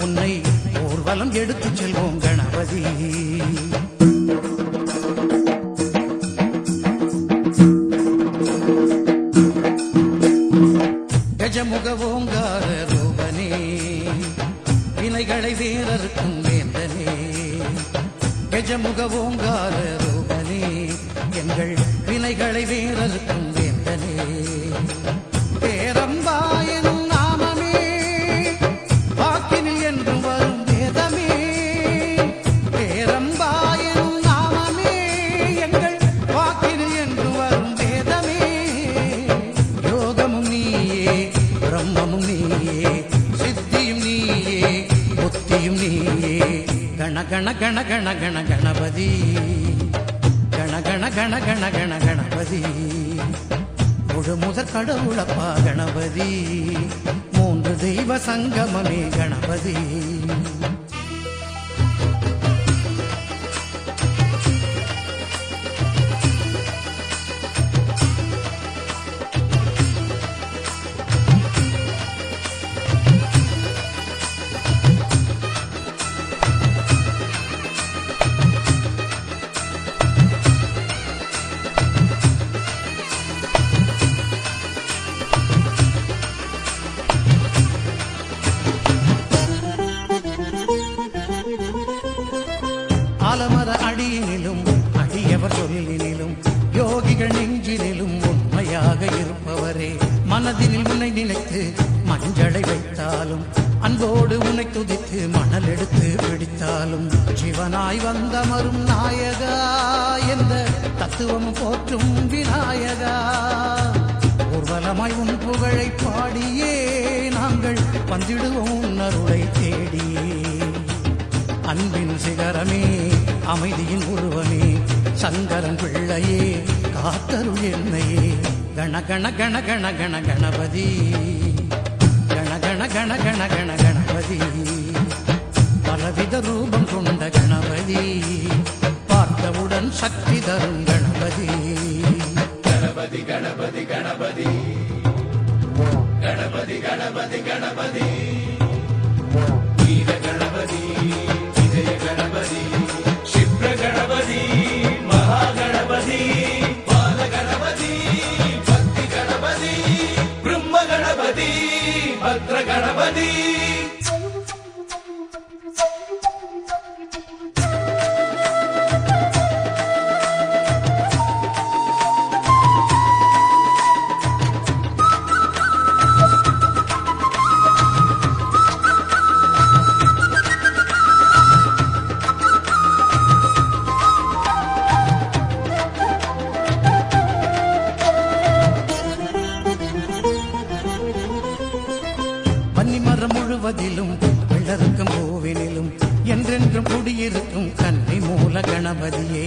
உன்னை ஊர்வலம் எடுத்து செல்வோம் கணபதி. கஜமுக ஓங்கார ரூபனே வினைகளை வேறறுக்கும் வேந்தனே. கஜமுக ஓங்கார ரூபனே எங்கள் வினைகளை வேறறுக்கும் வேந்தனே. கண கண கண கண கணபதி. கண கண கண கண கண கணபதி. முழு முதற் கடவுளப்பா கணபதி. மூன்று தெய்வ சங்கமமே கணபதி. ஆலமர அடியினிலும் அடியவர் சொல்லினிலும் யோகிகள் நெஞ்சினிலும் உண்மையாக இருப்பவரே. மனதினில் உன்னை நினைத்து மஞ்சளை வைத்தாலும் அன்போடு உன்னை துதித்து மணல் எடுத்து பிடித்தாலும் சிவனாய் வந்த வந்தமரும் நாயகா என்ற தத்துவம் போற்றும் விநாயகா. ஊர்வலமாய் உன் புகழை பாடியே நாங்கள் வந்திடுவோம் அருளை தேடியே. அன்பின் சிகரமே அமைதியின் உருவமே சங்கரன் பிள்ளையே காத்தருள் என்னையே. கண கண கண கண கண கணபதி. கண கண கண கண கண கணபதி. பலவித ரூபம் கொண்ட கணபதி. பார்த்தவுடன் சக்தி தரும் கணபதி. கணபதி கணபதி கணபதி. கணபதி கணபதி கணபதி. முழுவதிலும் வளர்க்கும் பூவினிலும் என்றென்றும் குடியிருக்கும் கன்னி மூல கணபதியே.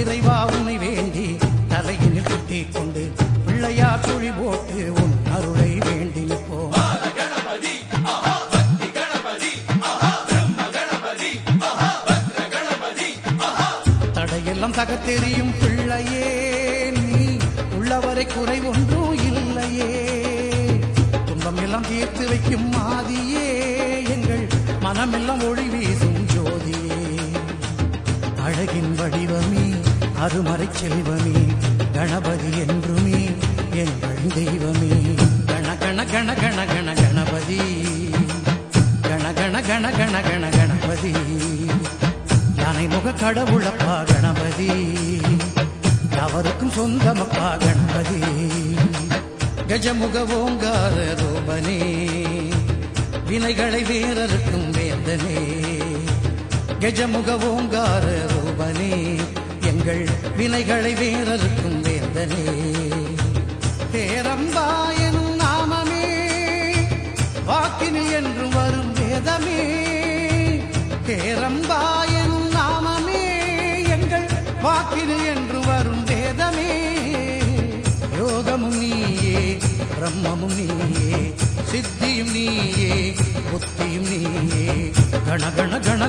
இறைவா உன்னை வேண்டி தலையினில் குட்டிக் கொண்டு பிள்ளையார் சுழி போட்டு உன் அருளை வேண்டி நிற்போம். தடையெல்லாம் தகத்தெறியும் உள்ளவரை குறை ஒன்றும் இல்லையே. துன்பம் எல்லாம் தீர்த்து வைக்கும் மாதியே. எங்கள் மனமெல்லாம் ஒளி வீசும் ஜோதியே. அழகின் வடிவமே அருமறை செல்வமே. கணபதி என்றுமே எங்கள் தெய்வமே. கண கண கண கண கண கணபதி. கண கண கண கண கண கணபதி. யானை முக கடவுளப்பா கணபதி. யாவருக்கும் சொந்தமப்பா கணபதி கஜமுக ஓங்கார ரூபனே வினைகளை வீரருக்கும் வேந்தனே. கஜமுக ஓங்கார ரூபனே எங்கள் வினைகளை வீரருக்கும் வேந்தனே. பேரம்பா பேரம்பாயனும் நாமமே வாக்கினி என்று வரும் வேதமே. பேரம்பா பேரம்பாயனும் நாமமே எங்கள் வாக்கினி பிரம்மமும் நீயே சித்தியும் நீயே புத்தியும் நீயே கண கண கண கண கண கணபதி கண கண கண கண கண